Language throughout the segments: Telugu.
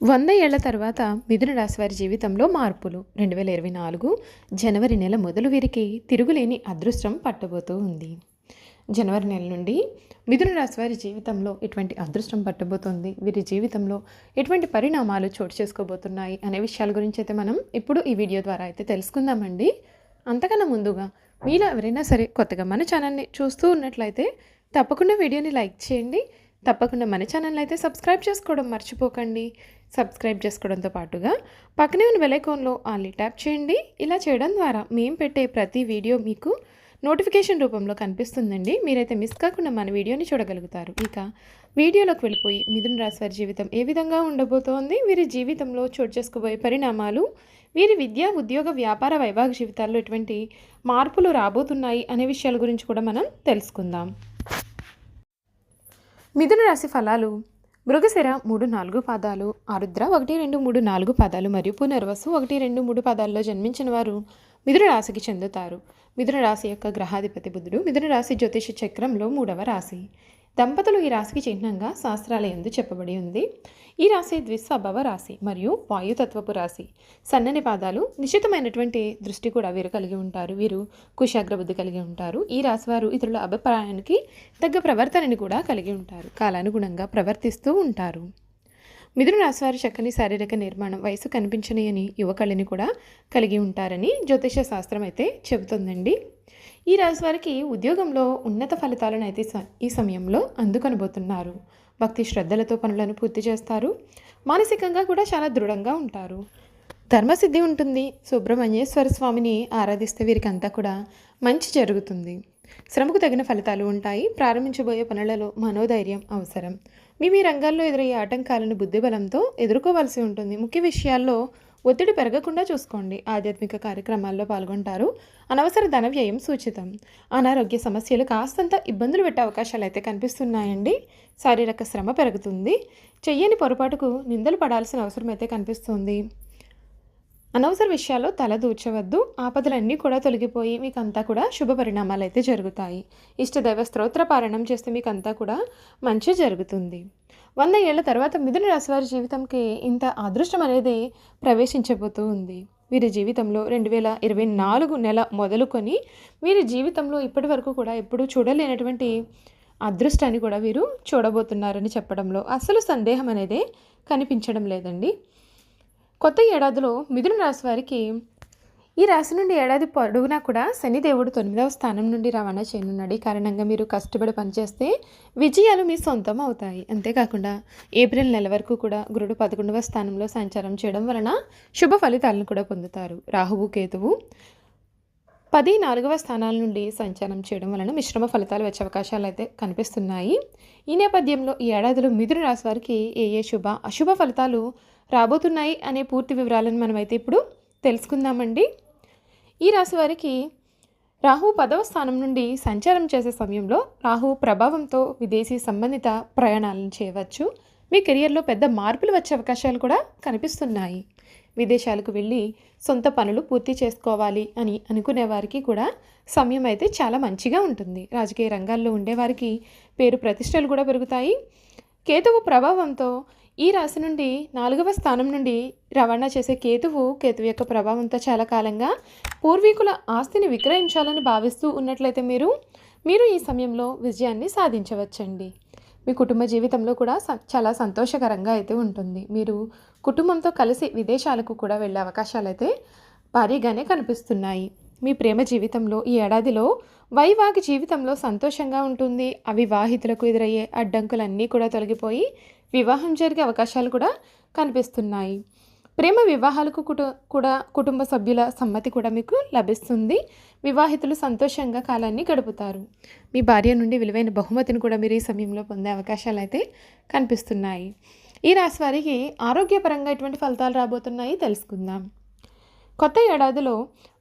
వంద ఏళ్ళ తర్వాత మిథున రాశి వారి జీవితంలో మార్పులు. రెండు వేల ఇరవై నాలుగు జనవరి నెల మొదలు వీరికి తిరుగులేని అదృష్టం పట్టబోతూ ఉంది. జనవరి నెల నుండి మిథున రాశి వారి జీవితంలో ఎటువంటి అదృష్టం పట్టబోతోంది? వీరి జీవితంలో ఎటువంటి పరిణామాలు చోటు చేసుకోబోతున్నాయి? అనే విషయాల గురించి అయితే మనం ఇప్పుడు ఈ వీడియో ద్వారా అయితే తెలుసుకుందామండి. అంతకన్నా ముందుగా మీలో ఎవరైనా సరే కొత్తగా మన ఛానల్ని చూస్తూ ఉన్నట్లయితే తప్పకుండా వీడియోని లైక్ చేయండి. తప్పకుండా మన ఛానల్ అయితే సబ్స్క్రైబ్ చేసుకోవడం మర్చిపోకండి. సబ్స్క్రైబ్ చేసుకోవడంతో పాటుగా పక్కనే ఉన్న బెలైకాన్లో ఆల్లీ ట్యాప్ చేయండి. ఇలా చేయడం ద్వారా మేము పెట్టే ప్రతి వీడియో మీకు నోటిఫికేషన్ రూపంలో కనిపిస్తుందండి. మీరైతే మిస్ కాకుండా మన వీడియోని చూడగలుగుతారు. ఇక వీడియోలోకి వెళ్ళిపోయి మిథున రాశి వారి జీవితం ఏ విధంగా ఉండబోతోంది? వీరి జీవితంలో చోటు చేసుకోబోయే పరిణామాలు వీరి విద్య ఉద్యోగ వ్యాపార వైభాగ జీవితాల్లో ఎటువంటి మార్పులు రాబోతున్నాయి అనే విషయాల గురించి కూడా మనం తెలుసుకుందాం. మిథున రాశి ఫలాలు మృగశిర మూడు నాలుగు పాదాలు ఆరుద్ర ఒకటి రెండు మూడు నాలుగు పాదాలు మరియు పునర్వసు ఒకటి రెండు మూడు పాదాల్లో జన్మించిన వారు మిథున రాశికి చెందుతారు. మిథున రాశి యొక్క గ్రహాధిపతి బుధుడు మిథున రాశి జ్యోతిష చక్రంలో మూడవ రాశి. దంపతులు ఈ రాశికి చిహ్నంగా శాస్త్రాల ఎందు చెప్పబడి ఉంది. ఈ రాశి ద్విస్వభవ రాశి మరియు వాయుతత్వపు రాశి. సన్నని పాదాలు నిశ్చితమైనటువంటి దృష్టి కూడా వీరు కలిగి ఉంటారు. వీరు కుశాగ్ర బుద్ధి కలిగి ఉంటారు. ఈ రాశి వారు ఇతరుల అభిప్రాయానికి తగ్గ ప్రవర్తనని కూడా కలిగి ఉంటారు. కాలానుగుణంగా ప్రవర్తిస్తూ ఉంటారు. మిథున రాశి వారి చక్కని శారీరక నిర్మాణం వయసు కనిపించనియని యువకళని కూడా కలిగి ఉంటారని జ్యోతిష శాస్త్రం అయితే చెబుతుందండి. ఈ రాశి వారికి ఉద్యోగంలో ఉన్నత ఫలితాలను అయితే స- ఈ సమయంలో అందుకొనబోతున్నారు. భక్తి శ్రద్ధలతో పనులను పూర్తి చేస్తారు. మానసికంగా కూడా చాలా దృఢంగా ఉంటారు. ధర్మసిద్ధి ఉంటుంది. సుబ్రహ్మణ్యేశ్వర స్వామిని ఆరాధిస్తే వీరికి అంతా కూడా మంచి జరుగుతుంది. శ్రమకు తగిన ఫలితాలు ఉంటాయి. ప్రారంభించబోయే పనులలో మనోధైర్యం అవసరం. మీ మీ రంగాల్లో ఎదురయ్యే ఆటంకాలను బుద్ధిబలంతో ఎదుర్కోవాల్సి ఉంటుంది. ముఖ్య విషయాల్లో ఒత్తిడి పెరగకుండా చూసుకోండి. ఆధ్యాత్మిక కార్యక్రమాల్లో పాల్గొంటారు. అనవసర ధన వ్యయం సూచితం. అనారోగ్య సమస్యలు కాస్తంత ఇబ్బందులు పెట్టే అవకాశాలు అయితే కనిపిస్తున్నాయండి. శారీరక శ్రమ పెరుగుతుంది. చెయ్యని పొరపాటుకు నిందలు పడాల్సిన అవసరం అయితే కనిపిస్తుంది. అనవసర విషయాల్లో తల దూర్చవద్దు. ఆపదలన్నీ కూడా తొలగిపోయి మీకు అంతా కూడా శుభ పరిణామాలు అయితే జరుగుతాయి. ఇష్టదైవ స్తోత్ర పారాయణం చేస్తే మీకు అంతా కూడా మంచి జరుగుతుంది. వంద ఏళ్ళ తర్వాత మిథున రాశి వారి జీవితంకి ఇంత అదృష్టం అనేది ప్రవేశించబోతూ ఉంది. వీరి జీవితంలో రెండు వేల ఇరవై నాలుగు నెల మొదలుకొని వీరి జీవితంలో ఇప్పటి వరకు కూడా ఎప్పుడూ చూడలేనటువంటి అదృష్టాన్ని కూడా వీరు చూడబోతున్నారని చెప్పడంలో అసలు సందేహం అనేది కనిపించడం లేదండి. కొత్త ఏడాదిలో మిథున రాశి వారికి ఈ రాశి నుండి ఏడాది పొడవునా కూడా శనిదేవుడు తొమ్మిదవ స్థానం నుండి రవాణా చేయనున్నాడు. ఈ కారణంగా మీరు కష్టపడి పనిచేస్తే విజయాలు మీ సొంతం అవుతాయి. అంతేకాకుండా ఏప్రిల్ నెల వరకు కూడా గురుడు పదకొండవ స్థానంలో సంచారం చేయడం వలన శుభ ఫలితాలను కూడా పొందుతారు. రాహువు కేతువు పది నాలుగవ స్థానాల నుండి సంచారం చేయడం వలన మిశ్రమ ఫలితాలు వచ్చే అవకాశాలు అయితే కనిపిస్తున్నాయి. ఈ నేపథ్యంలో ఈ ఏడాదిలో మిథున రాశి వారికి ఏ ఏ శుభ అశుభ ఫలితాలు రాబోతున్నాయి అనే పూర్తి వివరాలను మనమైతే ఇప్పుడు తెలుసుకుందామండి. ఈ రాశి వారికి రాహు పదవ స్థానం నుండి సంచారం చేసే సమయంలో రాహు ప్రభావంతో విదేశీ సంబంధిత ప్రయాణాలను చేయవచ్చు. మీ కెరియర్లో పెద్ద మార్పులు వచ్చే అవకాశాలు కూడా కనిపిస్తున్నాయి. విదేశాలకు వెళ్ళి సొంత పనులు పూర్తి చేసుకోవాలి అని అనుకునే వారికి కూడా సమయం అయితే చాలా మంచిగా ఉంటుంది. రాజకీయ రంగాల్లో ఉండేవారికి పేరు ప్రతిష్టలు కూడా పెరుగుతాయి. కేతువు ప్రభావంతో ఈ రాశి నుండి నాలుగవ స్థానం నుండి రవాణా చేసే కేతువు కేతువు యొక్క ప్రభావంతో చాలా కాలంగా పూర్వీకుల ఆస్తిని విక్రయించాలని భావిస్తూ ఉన్నట్లయితే మీరు మీరు ఈ సమయంలో విజయాన్ని సాధించవచ్చండి. మీ కుటుంబ జీవితంలో కూడా స- చాలా సంతోషకరంగా అయితే ఉంటుంది. మీరు కుటుంబంతో కలిసి విదేశాలకు కూడా వెళ్ళే అవకాశాలు అయితే భారీగానే కనిపిస్తున్నాయి. మీ ప్రేమ జీవితంలో ఈ ఏడాదిలో వైవాహిక జీవితంలో సంతోషంగా ఉంటుంది. అవివాహితులకు ఎదురయ్యే అడ్డంకులన్నీ కూడా తొలగిపోయి వివాహం జరిగే అవకాశాలు కూడా కనిపిస్తున్నాయి. ప్రేమ వివాహాలకు కుటు కూడా కుటుంబ సభ్యుల సమ్మతి కూడా మీకు లభిస్తుంది. వివాహితులు సంతోషంగా కాలాన్ని గడుపుతారు. మీ భార్య నుండి విలువైన బహుమతిని కూడా మీరు ఈ సమయంలో పొందే అవకాశాలు అయితే కనిపిస్తున్నాయి. ఈ రాశి వారికి ఆరోగ్యపరంగా ఎటువంటి ఫలితాలు రాబోతున్నాయి తెలుసుకుందాం. కొత్త ఏడాదిలో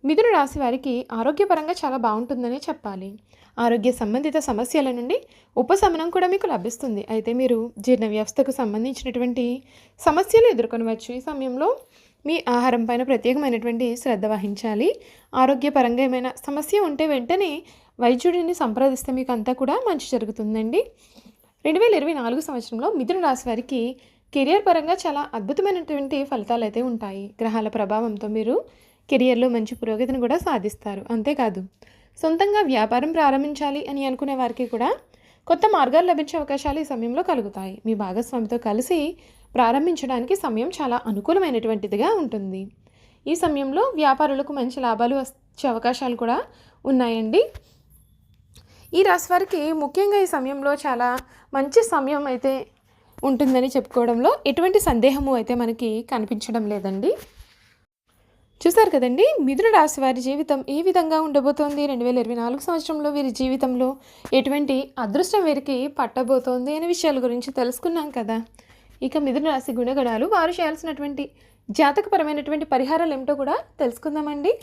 మిథున రాశి వారికి ఆరోగ్యపరంగా చాలా బాగుంటుందనే చెప్పాలి. ఆరోగ్య సంబంధిత సమస్యల నుండి ఉపశమనం కూడా మీకు లభిస్తుంది. అయితే మీరు జీర్ణ వ్యవస్థకు సంబంధించినటువంటి సమస్యలు ఎదుర్కొనవచ్చు. ఈ సమయంలో మీ ఆహారం పైన ప్రత్యేకమైనటువంటి శ్రద్ధ వహించాలి. ఆరోగ్యపరంగా ఏమైనా సమస్య ఉంటే వెంటనే వైద్యుడిని సంప్రదిస్తే మీకు అంతా కూడా మంచి జరుగుతుందండి. రెండు వేల ఇరవై నాలుగు సంవత్సరంలో మిథున రాశి వారికి కెరియర్ పరంగా చాలా అద్భుతమైనటువంటి ఫలితాలు అయితే ఉంటాయి. గ్రహాల ప్రభావంతో మీరు కెరియర్లో మంచి పురోగతిని కూడా సాధిస్తారు. అంతేకాదు సొంతంగా వ్యాపారం ప్రారంభించాలి అని అనుకునే వారికి కూడా కొత్త మార్గాలు లభించే అవకాశాలు ఈ సమయంలో కలుగుతాయి. మీ భాగస్వామితో కలిసి ప్రారంభించడానికి సమయం చాలా అనుకూలమైనటువంటిదిగా ఉంటుంది. ఈ సమయంలో వ్యాపారులకు మంచి లాభాలు వచ్చే అవకాశాలు కూడా ఉన్నాయండి. ఈ రాశి వారికి ముఖ్యంగా ఈ సమయంలో చాలా మంచి సమయం అయితే ఉంటుందని చెప్పుకోవడంలో ఎటువంటి సందేహము అయితే మనకి కనిపించడం లేదండి. చూసారు కదండి మిథున రాశి వారి జీవితం ఏ విధంగా ఉండబోతోంది? రెండు వేల ఇరవై నాలుగు సంవత్సరంలో వీరి జీవితంలో ఎటువంటి అదృష్టం వీరికి పట్టబోతోంది అనే విషయాల గురించి తెలుసుకున్నాం కదా. ఇక మిథున రాశి గుణగణాలు వారు చేయాల్సినటువంటి జాతకపరమైనటువంటి పరిహారాలు ఏమిటో కూడా తెలుసుకుందామండి.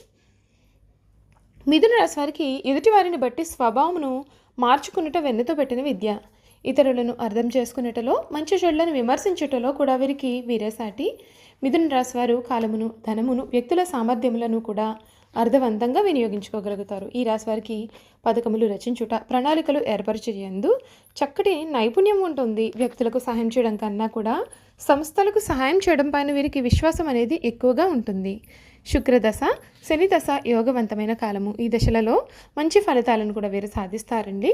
మిథున రాశి వారికి ఎదుటి వారిని బట్టి స్వభావమును మార్చుకున్నట వెన్నెతో పెట్టిన విద్య. ఇతరులను అర్థం చేసుకునేటలో మంచి చెడులను విమర్శించుటలో కూడా వీరికి వీరేసాటి మిథున రాశివారు కాలమును ధనమును వ్యక్తుల సామర్థ్యములను కూడా అర్థవంతంగా వినియోగించుకోగలుగుతారు. ఈ రాశివారికి పథకములు రచించుట ప్రణాళికలు ఏర్పరచేయందు చక్కటి నైపుణ్యం ఉంటుంది. వ్యక్తులకు సహాయం చేయడం కన్నా కూడా సంస్థలకు సహాయం చేయడం పైన వీరికి విశ్వాసం అనేది ఎక్కువగా ఉంటుంది. శుక్రదశ శని దశ యోగవంతమైన కాలము. ఈ దశలలో మంచి ఫలితాలను కూడా వీరు సాధిస్తారండి.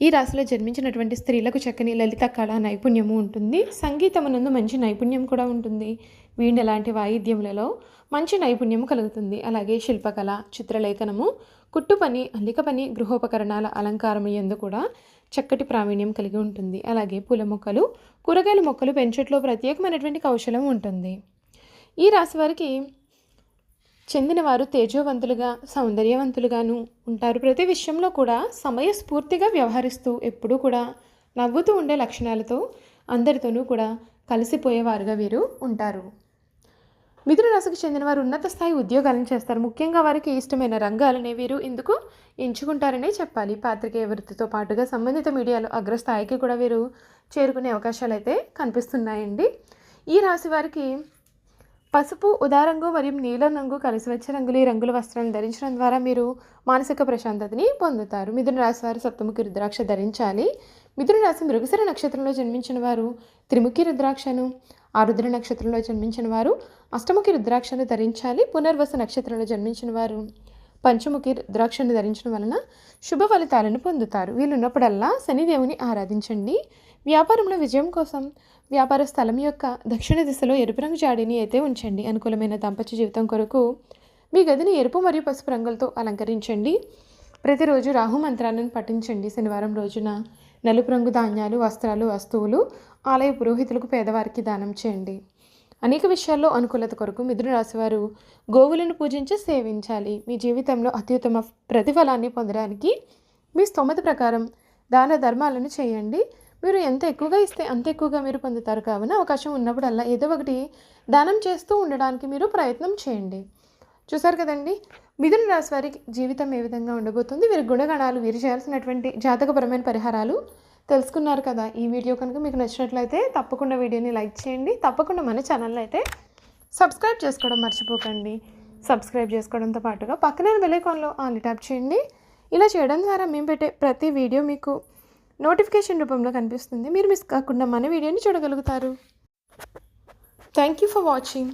ఈ రాశిలో జన్మించినటువంటి స్త్రీలకు చక్కని లలిత కళ నైపుణ్యము ఉంటుంది. సంగీతమునందు మంచి నైపుణ్యం కూడా ఉంటుంది. వీణ లాంటి వాయిద్యములలో మంచి నైపుణ్యం కలుగుతుంది. అలాగే శిల్పకళ చిత్రలేఖనము కుట్టు పని అల్లిక పని గృహోపకరణాల అలంకారం ఎందు కూడా చక్కటి ప్రావీణ్యం కలిగి ఉంటుంది. అలాగే పూల మొక్కలు కూరగాయల మొక్కలు పెంచట్లో ప్రత్యేకమైనటువంటి కౌశలం ఉంటుంది. ఈ రాశి వారికి చెందినవారు తేజోవంతులుగా సౌందర్యవంతులుగాను ఉంటారు. ప్రతి విషయంలో కూడా సమయస్ఫూర్తిగా వ్యవహరిస్తూ ఎప్పుడూ కూడా నవ్వుతూ ఉండే లక్షణాలతో అందరితోనూ కూడా కలిసిపోయేవారుగా వీరు ఉంటారు. మిథున రాశికి చెందిన వారు ఉన్నత స్థాయి ఉద్యోగాలను చేస్తారు. ముఖ్యంగా వారికి ఇష్టమైన రంగాలనే వీరు ఇందుకు ఎంచుకుంటారనే చెప్పాలి. పాత్రికేయ వృత్తితో పాటుగా సంబంధిత మీడియాలో అగ్రస్థాయికి కూడా వీరు చేరుకునే అవకాశాలు అయితే కనిపిస్తున్నాయండి. ఈ రాశి వారికి పసుపు ఉదారంగు మరియు నీలం రంగు కలిసి వచ్చే రంగులు ఈ రంగుల వస్త్రాలను ధరించడం ద్వారా మీరు మానసిక ప్రశాంతతని పొందుతారు. మిథున రాశి వారు సప్తముఖి రుద్రాక్ష ధరించాలి. మిథునరాశి మృగశిర నక్షత్రంలో జన్మించిన వారు త్రిముఖి రుద్రాక్షను ఆరుద్ర నక్షత్రంలో జన్మించిన వారు అష్టముఖి రుద్రాక్షను ధరించాలి పునర్వస నక్షత్రంలో జన్మించిన వారు. పంచముఖి రుద్రాక్షను ధరించడం వలన శుభ ఫలితాలను పొందుతారు. వీలున్నప్పుడల్లా శనిదేవుని ఆరాధించండి. వ్యాపారంలో విజయం కోసం వ్యాపార స్థలం యొక్క దక్షిణ దిశలో ఎరుపు రంగు జాడీని అయితే ఉంచండి. అనుకూలమైన దంపతి జీవితం కొరకు మీ గదిని ఎరుపు మరియు పసుపు రంగులతో అలంకరించండి. ప్రతిరోజు రాహు మంత్రాలను పఠించండి. శనివారం రోజున నలుపు రంగు ధాన్యాలు వస్త్రాలు వస్తువులు ఆలయ పురోహితులకు పేదవారికి దానం చేయండి. అనేక విషయాల్లో అనుకూలత కొరకు మిథున రాశివారు గోవులను పూజించి సేవించాలి. మీ జీవితంలో అత్యుత్తమ ప్రతిఫలాన్ని పొందడానికి మీ స్తోమత ప్రకారం దాన ధర్మాలను చేయండి. మీరు ఎంత ఎక్కువగా ఇస్తే అంత ఎక్కువగా మీరు పొందుతారు కావున అవకాశం ఉన్నప్పుడల్లా ఏదో ఒకటి దానం చేస్తూ ఉండడానికి మీరు ప్రయత్నం చేయండి. చూసారు కదండి? మిథున రాశి వారి జీవితం ఏ విధంగా ఉండబోతుంది? వీరి గుణగణాలు వీరు చేయాల్సినటువంటి జాతకపరమైన పరిహారాలు తెలుసుకున్నారు కదా. ఈ వీడియో కనుక మీకు నచ్చినట్లయితే తప్పకుండా వీడియోని లైక్ చేయండి. తప్పకుండా మన ఛానల్లో అయితే సబ్స్క్రైబ్ చేసుకోవడం మర్చిపోకండి. సబ్స్క్రైబ్ చేసుకోవడంతో పాటుగా పక్కనే బెలైకాన్లో ఆల్ ట్యాప్ చేయండి. ఇలా చేయడం ద్వారా మేము పెట్టే ప్రతి వీడియో మీకు నోటిఫికేషన్ రూపంలో కనిపిస్తుంది. మీరు మిస్ కాకుండా మన వీడియోని చూడగలుగుతారు. Thank you for watching.